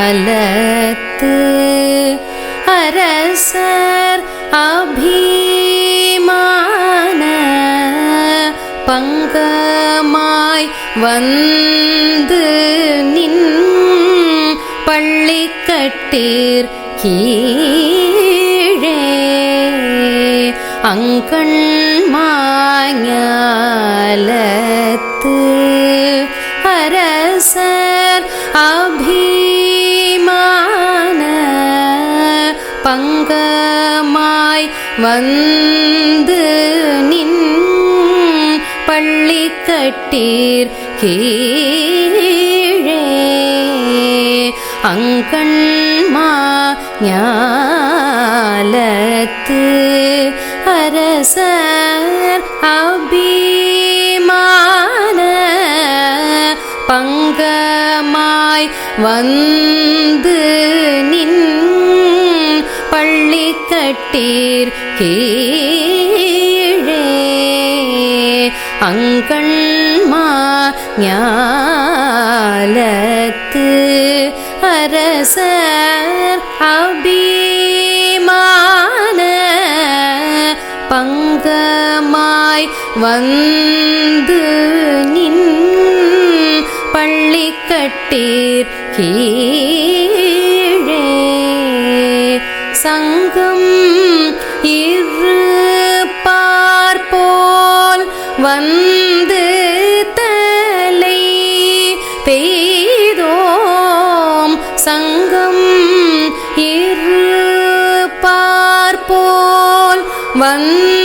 அங்கண்மாஞாலத்து அரசர் அபிமான பங்கமாய் வந்து நின் பள்ளி கட்டீர் கீழே அங்கண் வந்து நின் பள்ளி கட்டீர் கீழே. அங்கண்மா ஞாலத்து அரசர் அபிமான பங்கமாய் வந்து நின் பள்ளி கட்டீர் கீழே. அங்கண்மா ஞாலத்து அரசர் அபிமான பங்கமாய் வந்து நின் பள்ளி கட்டீர் கீழே சங்கம் இரு பார்ப்போல் வந்து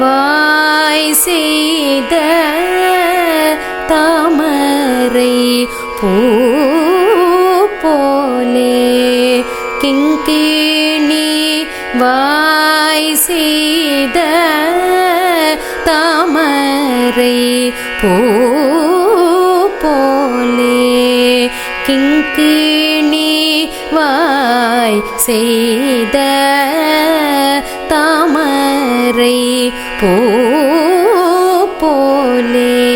வாய் செய்த தாமரை பூ போலே கிங்கிணி வாய் செய்த தாமரை பூ போலே கிங்கிணி வாய் செய்த தாமரை போலே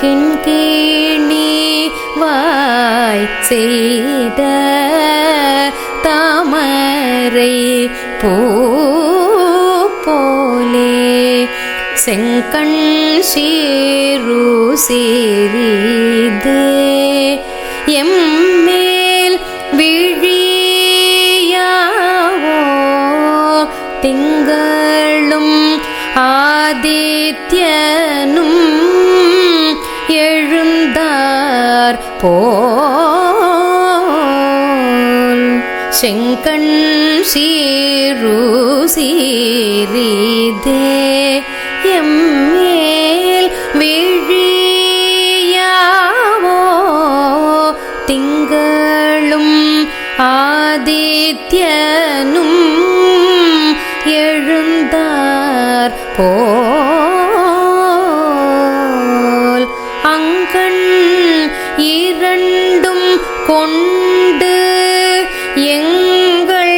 கிண்கேணி வாய் செய்த தாமரை போலே செங்கண் சீரு சீரிது எம்மேல் விழியாவோ திங்களும் ஆதித்யனும் எழுந்தார் போல். செங்கண் சீரு சீரிதே எம்மேல் விழியாவோ? திங்களும் ஆதித்யனும் கொண்டு எங்கள்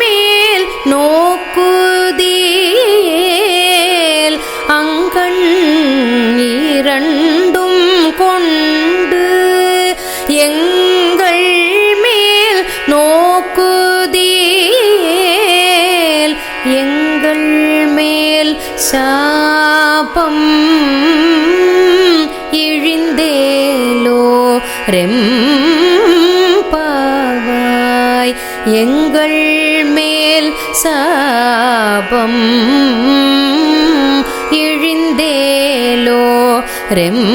மேல் நோக்குதியேல் அங்கண் இரண்டும் கொண்டு எங்கள் மேல் நோக்குதியேல் எங்கள் மேல் சாபம் இழிந்தேலோ ரெம் எங்கள் மேல் சாபம் இழிந்தேலோ ரெம்